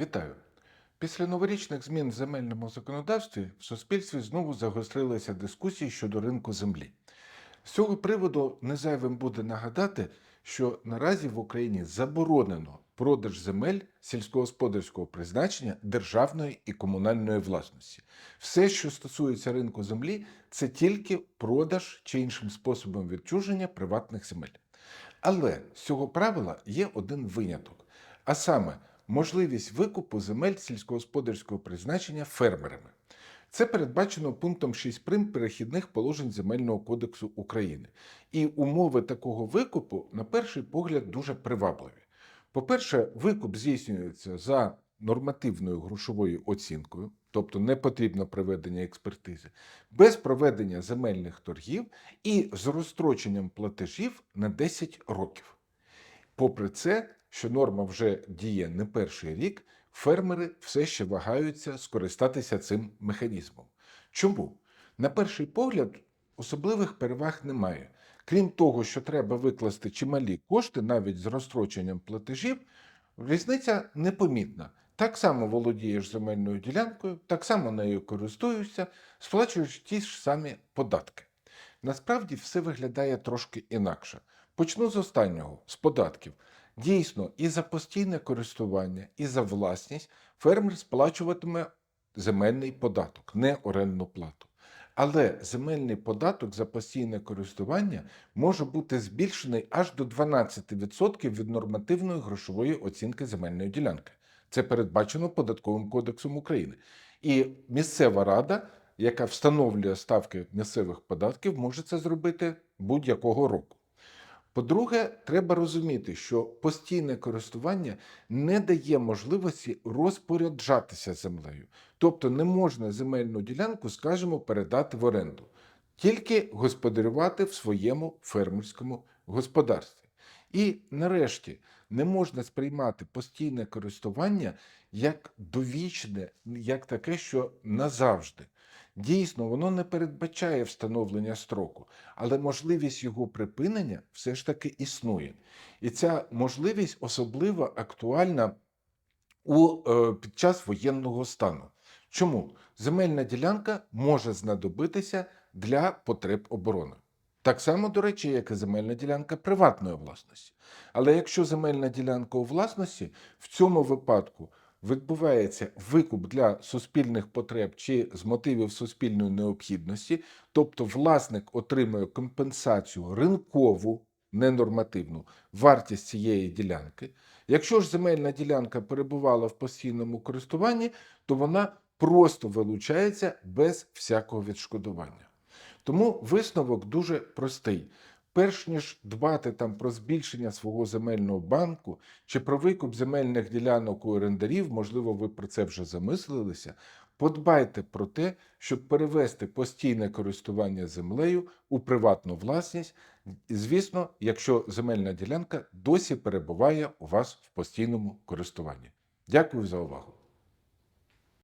Вітаю! Після новорічних змін в земельному законодавстві в суспільстві знову загострилися дискусії щодо ринку землі. З цього приводу незайвим буде нагадати, що наразі в Україні заборонено продаж земель сільськогосподарського призначення державної і комунальної власності. Все, що стосується ринку землі, це тільки продаж чи іншим способом відчуження приватних земель. Але з цього правила є один виняток, а саме можливість викупу земель сільськогосподарського призначення фермерами. Це передбачено пунктом 6 прим перехідних положень Земельного кодексу України. І умови такого викупу, на перший погляд, дуже привабливі. По-перше, викуп здійснюється за нормативною грошовою оцінкою, тобто не потрібно проведення експертизи, без проведення земельних торгів і з розстроченням платежів на 10 років. Попри це, що норма вже діє не перший рік, фермери все ще вагаються скористатися цим механізмом. Чому? На перший погляд, особливих переваг немає. Крім того, що треба викласти чималі кошти навіть з розстроченням платежів, різниця непомітна. Так само володієш земельною ділянкою, так само нею користуєшся, сплачуєш ті ж самі податки. Насправді все виглядає трошки інакше. Почну з останнього, з податків. Дійсно, і за постійне користування, і за власність фермер сплачуватиме земельний податок, не орендну плату. Але земельний податок за постійне користування може бути збільшений аж до 12% від нормативної грошової оцінки земельної ділянки. Це передбачено податковим кодексом України. І місцева рада, яка встановлює ставки місцевих податків, може це зробити будь-якого року. По-друге, треба розуміти, що постійне користування не дає можливості розпоряджатися землею. Тобто не можна земельну ділянку, скажімо, передати в оренду, тільки господарювати в своєму фермерському господарстві. І нарешті не можна сприймати постійне користування як довічне, як таке, що назавжди. Дійсно, воно не передбачає встановлення строку, але можливість його припинення все ж таки існує. І ця можливість особливо актуальна у, е, під час воєнного стану. Чому? Земельна ділянка може знадобитися для потреб оборони. Так само, до речі, як і земельна ділянка приватної власності. Але якщо земельна ділянка у власності, в цьому випадку відбувається викуп для суспільних потреб чи з мотивів суспільної необхідності, тобто власник отримує компенсацію ринкову, ненормативну вартість цієї ділянки. Якщо ж земельна ділянка перебувала в постійному користуванні, то вона просто вилучається без всякого відшкодування. Тому висновок дуже простий. Перш ніж дбати там про збільшення свого земельного банку чи про викуп земельних ділянок у орендарів, можливо, ви про це вже замислилися. Подбайте про те, щоб перевести постійне користування землею у приватну власність, звісно, якщо земельна ділянка досі перебуває у вас в постійному користуванні. Дякую за увагу.